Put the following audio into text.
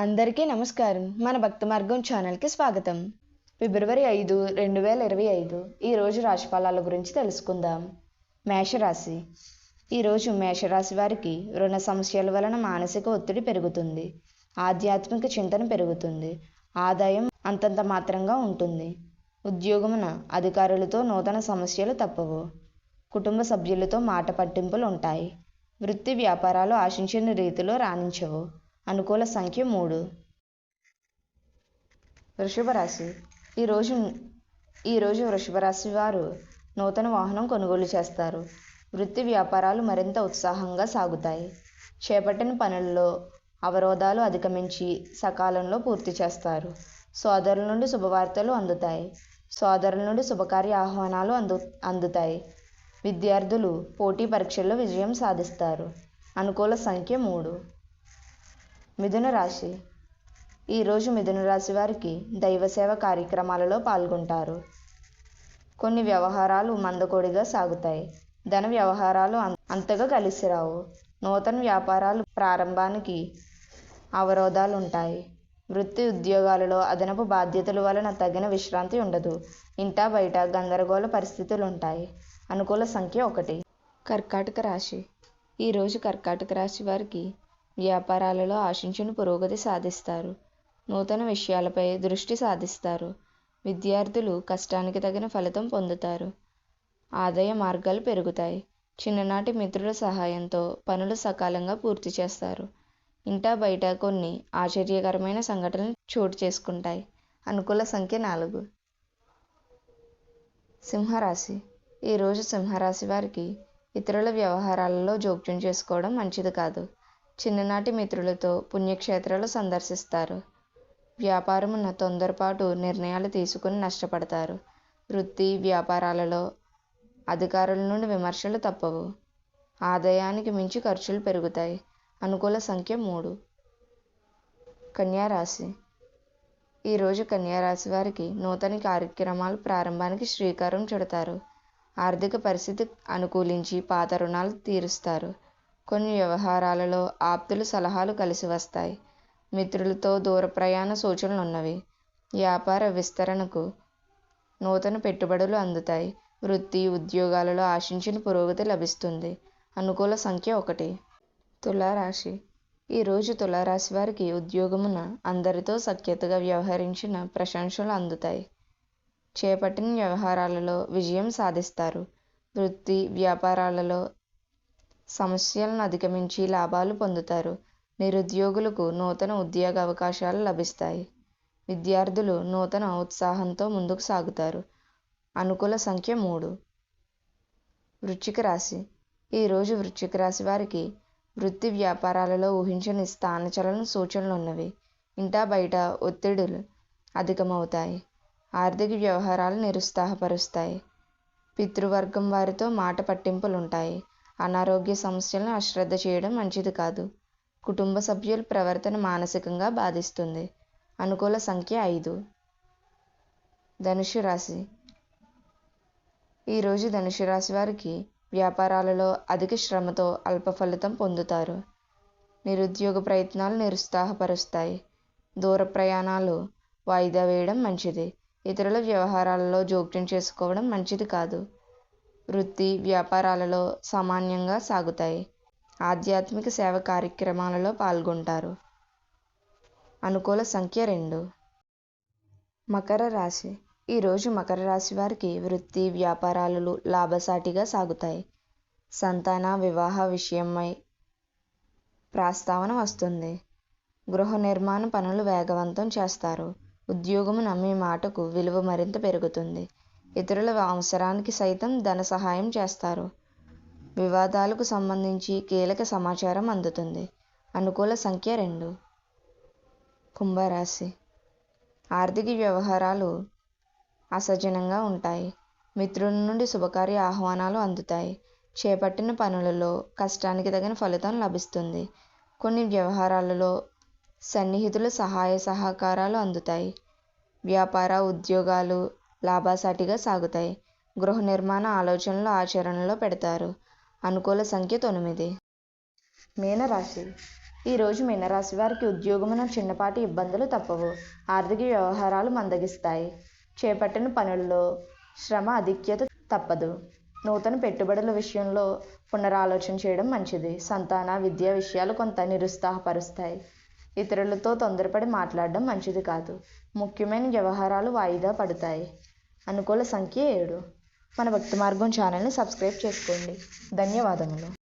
అందరికీ నమస్కారం. మన భక్త మార్గం ఛానల్కి స్వాగతం. ఫిబ్రవరి ఐదు రెండు వేల ఇరవై ఐదు. ఈరోజు రాశిఫలాల గురించి తెలుసుకుందాం. మేషరాశి. ఈరోజు మేషరాశి వారికి రుణ సమస్యల వలన మానసిక ఒత్తిడి పెరుగుతుంది. ఆధ్యాత్మిక చింతన పెరుగుతుంది. ఆదాయం అంతంత మాత్రంగా ఉంటుంది. ఉద్యోగమున అధికారులతో నూతన సమస్యలు తప్పవు. కుటుంబ సభ్యులతో మాట పట్టింపులు ఉంటాయి వృత్తి వ్యాపారాలు ఆశించిన రీతిలో రాణించవు. అనుకూల సంఖ్య మూడు. వృషభ రాశి ఈరోజు ఈరోజు వృషభ రాశి వారు నూతన వాహనం కొనుగోలు చేస్తారు. వృత్తి వ్యాపారాలు మరింత ఉత్సాహంగా సాగుతాయి. చేపట్టిన పనుల్లో అవరోధాలు అధిగమించి సకాలంలో పూర్తి చేస్తారు. సోదరుల నుండి శుభవార్తలు అందుతాయి. సోదరుల నుండి శుభకార్య ఆహ్వానాలు అందు అందుతాయి. విద్యార్థులు పోటీ పరీక్షల్లో విజయం సాధిస్తారు. అనుకూల సంఖ్య మూడు. మిథున రాశి. ఈరోజు మిథున రాశి వారికి దైవసేవ కార్యక్రమాలలో పాల్గొంటారు. కొన్ని వ్యవహారాలు మందకొడిగా సాగుతాయి. ధన వ్యవహారాలు అంతగా కలిసి రావు. నూతన వ్యాపారాలు ప్రారంభానికి అవరోధాలు ఉంటాయి వృత్తి ఉద్యోగాలలో అదనపు బాధ్యతల వలన తగిన విశ్రాంతి ఉండదు. ఇంటా బయట గందరగోళ పరిస్థితులు ఉంటాయి అనుకూల సంఖ్య ఒకటి. కర్కాటక రాశి. ఈరోజు కర్కాటక రాశి వారికి వ్యాపారాలలో ఆశించిన పురోగతి సాధిస్తారు. నూతన విషయాలపై దృష్టి సాధిస్తారు. విద్యార్థులు కష్టానికి తగిన ఫలితం పొందుతారు. ఆదాయ మార్గాలు పెరుగుతాయి. చిన్ననాటి మిత్రుల సహాయంతో పనులు సకాలంగా పూర్తి చేస్తారు. ఇంటా బయట కొన్ని ఆశ్చర్యకరమైన సంఘటనలు చోటు చేసుకుంటాయి. అనుకూల సంఖ్య నాలుగు. సింహరాశి. ఈరోజు సింహరాశి వారికి ఇతరుల వ్యవహారాలలో జోక్యం చేసుకోవడం మంచిది కాదు. చిన్ననాటి మిత్రులతో పుణ్యక్షేత్రాలు సందర్శిస్తారు. వ్యాపారమున తొందరపాటు నిర్ణయాలు తీసుకుని నష్టపడతారు. వృత్తి వ్యాపారాలలో అధికారుల నుండి విమర్శలు తప్పవు. ఆదాయానికి మించి ఖర్చులు పెరుగుతాయి. అనుకూల సంఖ్య మూడు. కన్యారాశి. ఈరోజు కన్యారాశి వారికి నూతన కార్యక్రమాలు ప్రారంభానికి శ్రీకారం చుడతారు. ఆర్థిక పరిస్థితి అనుకూలించి పాత రుణాలు తీరుస్తారు. కొన్ని వ్యవహారాలలో ఆప్తుల సలహాలు కలిసి వస్తాయి. మిత్రులతో దూర ప్రయాణ సూచనలు ఉన్నవి వ్యాపార విస్తరణకు నూతన పెట్టుబడులు అందుతాయి. వృత్తి ఉద్యోగాలలో ఆశించిన పురోగతి లభిస్తుంది. అనుకూల సంఖ్య ఒకటి. తులారాశి. ఈరోజు తులారాశి వారికి ఉద్యోగమున అందరితో సఖ్యతగా వ్యవహరించిన ప్రశంసలు అందుతాయి. చేపట్టిన వ్యవహారాలలో విజయం సాధిస్తారు. వృత్తి వ్యాపారాలలో సమస్యలను అధిగమించి లాభాలు పొందుతారు. నిరుద్యోగులకు నూతన ఉద్యోగ అవకాశాలు లభిస్తాయి. విద్యార్థులు నూతన ఉత్సాహంతో ముందుకు సాగుతారు. అనుకూల సంఖ్య మూడు. వృశ్చిక రాశి. ఈరోజు వృశ్చిక రాశి వారికి వృత్తి వ్యాపారాలలో ఊహించని స్థానచలన సూచనలు ఉన్నవి. ఇంటా బయట ఒత్తిడులు అధికమవుతాయి. ఆర్థిక వ్యవహారాలు నిరుత్సాహపరుస్తాయి. పితృవర్గం వారితో మాట పట్టింపులు ఉంటాయి అనారోగ్య సమస్యలను అశ్రద్ధ చేయడం మంచిది కాదు. కుటుంబ సభ్యుల ప్రవర్తన మానసికంగా బాధిస్తుంది. అనుకూల సంఖ్య ఐదు. ధనుషు రాశి. ఈరోజు ధనుషు రాశి వారికి వ్యాపారాలలో అధిక శ్రమతో అల్ప ఫలితం పొందుతారు. నిరుద్యోగ ప్రయత్నాలు నిరుత్సాహపరుస్తాయి. దూర ప్రయాణాలు వాయిదా వేయడం మంచిది. ఇతరుల వ్యవహారాలలో జోక్యం చేసుకోవడం మంచిది కాదు. వృత్తి వ్యాపారాలలో సామాన్యంగా సాగుతాయి. ఆధ్యాత్మిక సేవ కార్యక్రమాలలో పాల్గొంటారు. అనుకూల సంఖ్య రెండు. మకర రాశి. ఈరోజు మకర రాశి వారికి వృత్తి వ్యాపారాలు లాభసాటిగా సాగుతాయి. సంతాన వివాహ విషయమై ప్రస్తావన వస్తుంది. గృహ నిర్మాణ పనులు వేగవంతం చేస్తారు. ఉద్యోగము నమ్మే మాటకు విలువ మరింత పెరుగుతుంది. ఇతరుల అవసరానికి సైతం ధన సహాయం చేస్తారు. వివాదాలకు సంబంధించి కీలక సమాచారం అందుతుంది. అనుకూల సంఖ్య రెండు. కుంభరాశి. ఆర్థిక వ్యవహారాలు అసజనంగా ఉంటాయి. మిత్రుల నుండి శుభకార్య ఆహ్వానాలు అందుతాయి. చేపట్టిన పనులలో కష్టానికి తగిన ఫలితం లభిస్తుంది. కొన్ని వ్యవహారాలలో సన్నిహితుల సహాయ సహకారాలు అందుతాయి. వ్యాపార ఉద్యోగాలు లాభసాటిగా సాగుతాయి. గృహ నిర్మాణ ఆలోచనలు ఆచరణలో పెడతారు. అనుకూల సంఖ్య తొమ్మిది. మీనరాశి. ఈరోజు మీనరాశి వారికి ఉద్యోగమున చిన్నపాటి ఇబ్బందులు తప్పవు. ఆర్థిక వ్యవహారాలు మందగిస్తాయి. చేపట్టిన పనుల్లో శ్రమ అధిక్యత తప్పదు. నూతన పెట్టుబడుల విషయంలో పునరాలోచన చేయడం మంచిది. సంతాన విద్యా విషయాలు కొంత నిరుత్సాహపరుస్తాయి. ఇతరులతో తొందరపడి మాట్లాడడం మంచిది కాదు. ముఖ్యమైన వ్యవహారాలు వాయిదా పడతాయి. అనుకూల సంఖ్య ఏడు. మన భక్తి మార్గం ఛానల్ని సబ్స్క్రైబ్ చేసుకోండి. ధన్యవాదములు.